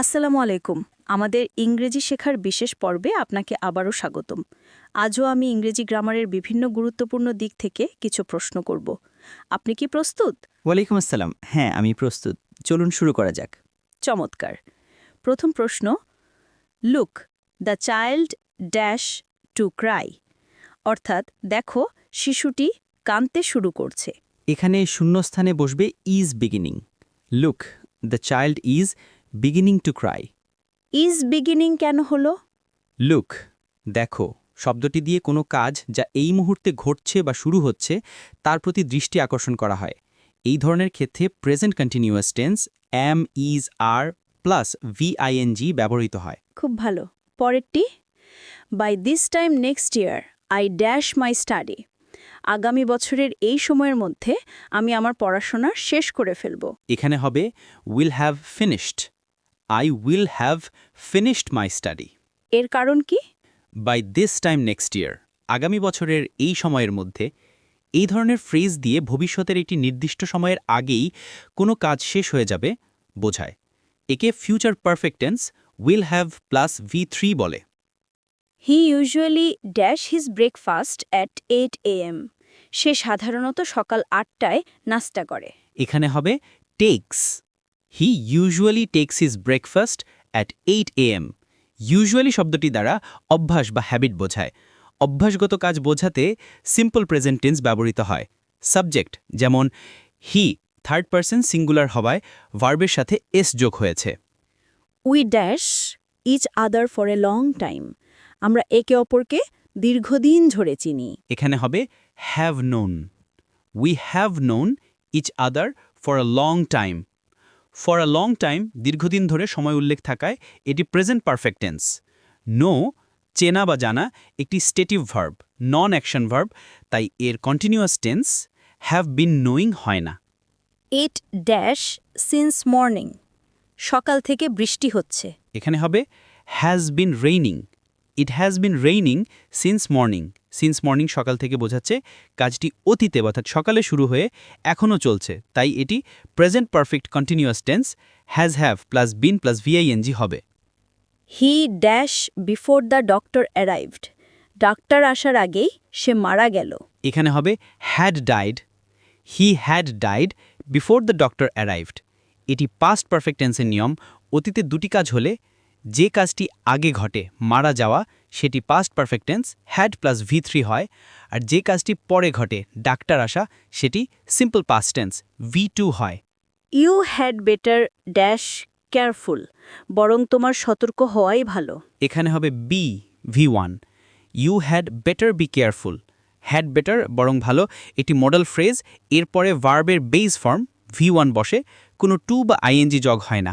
আসসালামু আলাইকুম। আমাদের ইংরেজি শেখার বিশেষ পর্বে আপনাকে আবারও স্বাগতম। আজও আমি ইংরেজি গ্রামারের বিভিন্ন গুরুত্বপূর্ণ দিক থেকে কিছু প্রশ্ন করব। আপনি কি প্রস্তুত? ওয়ালাইকুম আসসালাম। হ্যাঁ আমি প্রস্তুত। চলুন শুরু করা যাক। চমৎকার। প্রথম প্রশ্ন look the child dash to cry অর্থাৎ দেখো শিশুটি কাঁদতে শুরু করছে। এখানে শূন্যস্থানে বসবে is beginning look the child is beginning to cry is beginning কেন হলো? লুক দেখো শব্দটি দিয়ে কোনো কাজ যা এই মুহূর্তে ঘটছে বা শুরু হচ্ছে তার প্রতি দৃষ্টি আকর্ষণ করা হয়। এই ধরনের ক্ষেত্রে present continuous tense am is are plus V I N G ব্যবহৃত হয়। খুব ভালো। পরেরটি by this time next year I dash my study আগামী বছরের এই সময়ের মধ্যে আমি আমার পড়াশোনা শেষ করে ফেলব। এখানে হবে will have finished I will have finished my study এর কারণ কি? By this time next year আগামী বছরের এই সময়ের মধ্যে এই ধরনের ফ্রেজ দিয়ে ভবিষ্যতের একটি নির্দিষ্ট সময়ের আগেই কোনো কাজ শেষ হয়ে যাবে বোঝায়। একে future perfect tense will have plus V three বলে। He usually dash his breakfast at eight A M সে সাধারণত সকাল আটটায় নাস্তা করে। এখানে হবে takes he usually takes his breakfast at eight A M usually শব্দটি দ্বারা অভ্যাস বা হ্যাবিট বোঝায়। অভ্যাসগত কাজ বোঝাতে সিম্পল প্রেজেন্টেন্স ব্যবহৃত হয়। সাবজেক্ট যেমন হি থার্ড পার্সন সিঙ্গুলার হওয়ায় ভার্বের সাথে এস যোগ হয়েছে। We dash each other for a long time আমরা একে অপরকে দীর্ঘদিন ধরে চিনি। এখানে হবে have known we have known each other for a long time for a long time দীর্ঘদিন ধরে সময় উল্লেখ থাকায় এটি প্রেজেন্ট পারফেক্ট টেন্স নো চেনা বা জানা একটি stative verb non action verb তাই এর continuous tense have been knowing হয় না। ইট ড্যাশ সিন্স মর্নিং সকাল থেকে বৃষ্টি হচ্ছে। এখানে হবে has been raining it has been raining since morning since morning সকাল থেকে বোঝাচ্ছে কাজটি অতীতে অর্থাৎ সকালে শুরু হয়ে এখনও চলছে। তাই এটি present perfect continuous tense has have plus been plus ভিআইএনজি I. He dash before the doctor arrived doctor আসার আগেই সে মারা গেল। এখানে হবে had died he had died before the doctor arrived এটি পাস্ট পারফেক্ট টেন্সের নিয়ম। অতীতে দুটি কাজ হলে যে কাজটি আগে ঘটে মারা যাওয়া সেটি past perfect tense had plus V three হয় আর যে কাজটি পরে ঘটে ডাক্তার আসা সেটি simple past tense V two হয়। You had better dash careful বরং তোমার সতর্ক হওয়াই ভালো। এখানে হবে be V one you had better be careful had better বরং ভালো এটি মডেল ফ্রেজ এরপরে ভার্বের বেস ফর্ম ভি ওয়ান বসে কোনো টু বা আইএনজি জগ হয় না।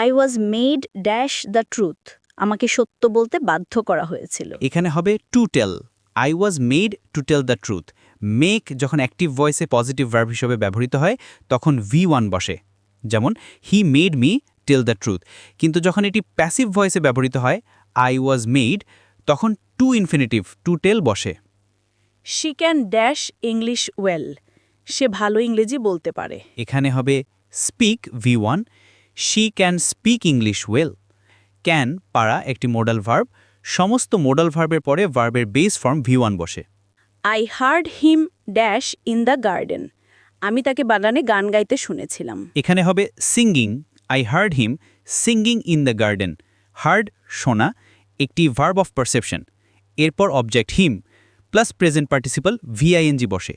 I was made dash the truth আমাকে সত্য বলতে বাধ্য করা হয়েছিল। এখানে হবে to tell I was made to tell the truth make যখন অ্যাক্টিভ ভয়েসে পজিটিভ ভার্ব হিসেবে ব্যবহৃত হয় তখন ভি ওয়ান বসে। যেমন he made me tell the truth কিন্তু যখন এটি প্যাসিভ ভয়েসে ব্যবহৃত হয় আই ওয়াজ মেড তখন টু ইনফিনিটিভ টু টেল বসে। She can dash English well সে ভালো ইংরেজি বলতে পারে। এখানে হবে speak V one she can speak English well can পারা একটি মোডাল ভার্ব সমস্ত মোডাল ভার্বের পরে ভার্বের বেস ফর্ম ভি ওয়ান বসে। I heard him dash in the garden আমি তাকে বাগানে গান গাইতে শুনেছিলাম। এখানে হবে singing I heard him singing in the garden heard শোনা একটি ভার্ব অফ পারসেপশন এরপর object him plus present participle V I N G বসে।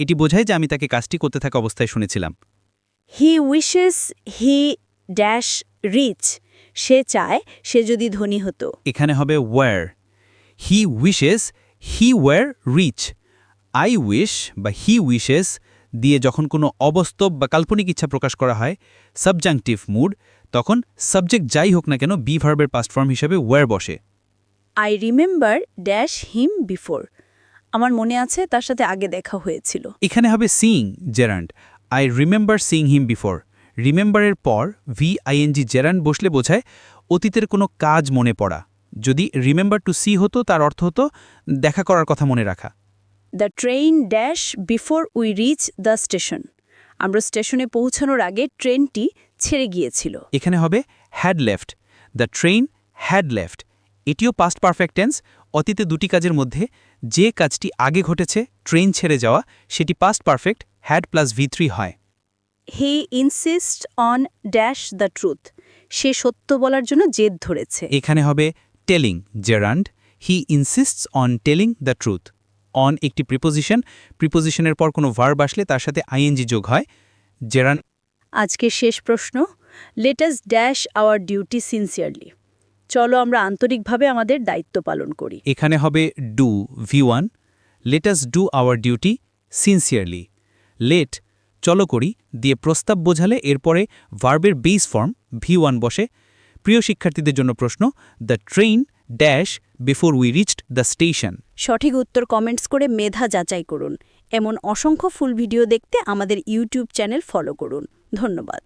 এটি বোঝায় যে আমি তাকে কাজটি করতে থাকা অবস্থায় শুনেছিলাম। He wishes he dash rich সে চায় সে যদি ধনী হতো। এখানে হবে were he wishes he were rich I wish বা হি উইশেস দিয়ে যখন কোনো অবস্তব বা কাল্পনিক ইচ্ছা প্রকাশ করা হয় সাবজাংটিভ মুড তখন সাবজেক্ট যাই হোক না কেন বি ভার্বের পাস্ট ফর্ম হিসেবে ওয়ার বসে। I remember dash him before আমার মনে আছে তার সাথে আগে দেখা হয়েছিল। এখানে হবে seeing gerund I remember seeing him before রিমেম্বারের পর ভি আইএনজি জেরান্ড বসলে বোঝায় অতীতের কোনো কাজ মনে পড়া। যদি রিমেম্বার টু সি হতো তার অর্থ হতো দেখা করার কথা মনে রাখা। The train dash before we reach the station. আমরা স্টেশনে পৌঁছানোর আগে ট্রেনটি ছেড়ে গিয়েছিল। এখানে হবে had left the train had left এটিও পাস্ট পারফেক্ট টেন্স অতীতে দুটি কাজের মধ্যে যে কাজটি আগে ঘটেছে ট্রেন ছেড়ে যাওয়া সেটি past perfect had plus V three হয়। He insist on dash the truth সে সত্য বলার জন্য জেদ ধরেছে। এখানে হবে telling gerund he insists on telling the truth on একটি প্রিপোজিশন প্রিপোজিশনের পর কোনো ভার্ব আসলে তার সাথে আইএনজি যোগ হয়। জেরান আজকের শেষ প্রশ্ন let us dash our duty sincerely চলো আমরা আন্তরিকভাবে আমাদের দায়িত্ব পালন করি। এখানে হবে do V one let us do our duty sincerely let চলো করি, দিয়ে প্রস্তাব বোঝালে এরপরে ভার্বের বেস ফর্ম ভি ওয়ান বসে। প্রিয় শিক্ষার্থীদের জন্য প্রশ্ন, the train dash before we reached the station সঠিক উত্তর কমেন্টস করে মেধা যাচাই করুন। এমন অসংখ্য ফুল ভিডিও দেখতে আমাদের ইউটিউব চ্যানেল ফলো করুন। ধন্যবাদ।